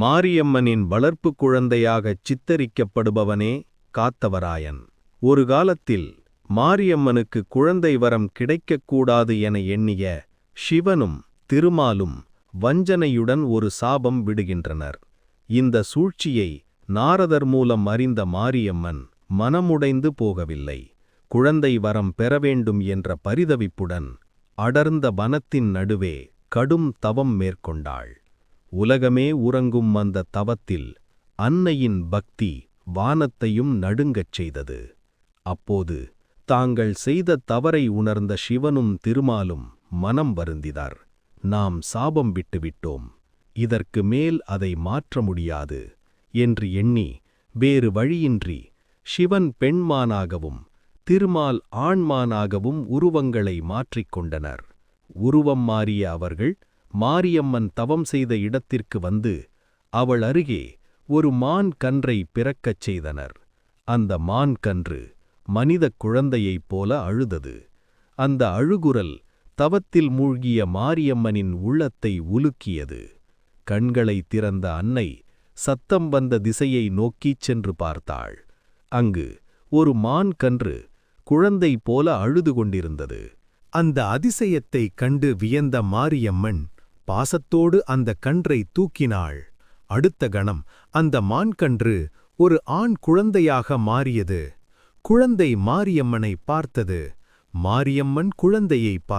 மாரியம்மனின் வளர்ப்பு குழந்தையாகச் சித்தரிக்கப்படுபவனே காத்தவராயன். ஒரு காலத்தில் மாரியம்மனுக்கு குழந்தை வரம் கிடைக்கக்கூடாது என எண்ணிய சிவனும் திருமாலும் வஞ்சனையுடன் ஒரு சாபம் விடுகின்றனர். இந்த சூழ்ச்சியை நாரதர் மூலம் அறிந்த மாரியம்மன் மனமுடைந்து போகவில்லை. குழந்தை வரம் பெற வேண்டும் என்ற பரிதவிப்புடன் அடர்ந்த வனத்தின் நடுவே கடும் தவம் மேற்கொண்டாள். உலகமே உறங்கும் அந்த தவத்தில் அன்னையின் பக்தி வானத்தையும் நடுங்கச் செய்தது. அப்போது தாங்கள் செய்த தவறை உணர்ந்த சிவனும் திருமாலும் மனம் வருந்தினார். நாம் சாபம் விட்டுவிட்டோம். இதற்கு மேல் அதை மாற்ற முடியாது என்று எண்ணி வேறு வழியின்றி சிவன் பெண்மானாகவும் திருமால் ஆண்மானாகவும் உருவங்களை மாற்றிக்கொண்டனர் உருவம் மாறிய அவர்கள் மாரியம்மன் தவம் செய்த இடத்திற்கு வந்து அவள் அருகே ஒரு மான் கன்றை பிறக்கச் செய்தனர். அந்த மான் கன்று மனிதக் குழந்தையைப் போல அழுதது. அந்த அழுகுரல் தவத்தில் மூழ்கிய மாரியம்மனின் உள்ளத்தை உலுக்கியது. கண்களை திறந்த அன்னை சத்தம் வந்த திசையை நோக்கிச் சென்று பார்த்தாள். அங்கு ஒரு மான் கன்று குழந்தை போல அழுது கொண்டிருந்தது. அந்த அதிசயத்தைக் கண்டு வியந்த மாரியம்மன் பாசத்தோடு அந்த கன்றை தூக்கினாள். அடுத்த கணம் அந்த மான்கன்று ஒரு ஆண் குழந்தையாக மாறியது. குழந்தை மாரியம்மனை பார்த்தது. மாரியம்மன் குழந்தையை பார்த்தாள்